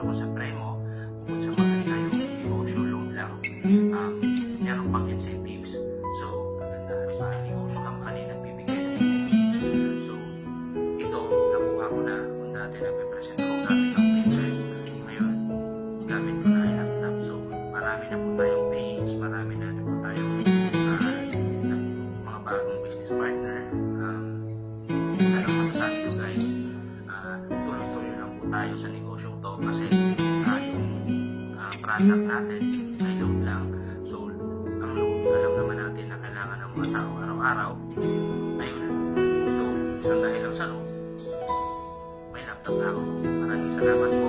ako sa premo, bukod sa maganda yung negosyo loan lang, um, meron pang incentives. So, maganda kami sa negosyo company nagbibigay ng incentives. So, ito, nakuha ko na kung dati nagpipresent ko gamit ang picture. Ngayon, gamit ko na laptop. So, marami na po tayong page, marami na po tayong uh, mga bagong business partner. Um, sa tayo sa negosyong to kasi uh, yung uh, ah, product natin ay load lang. So, ang load, alam naman natin na kailangan ng mga tao araw-araw. Ayun. So, isang dahilan sa load, may laptop na ako. Maraming salamat.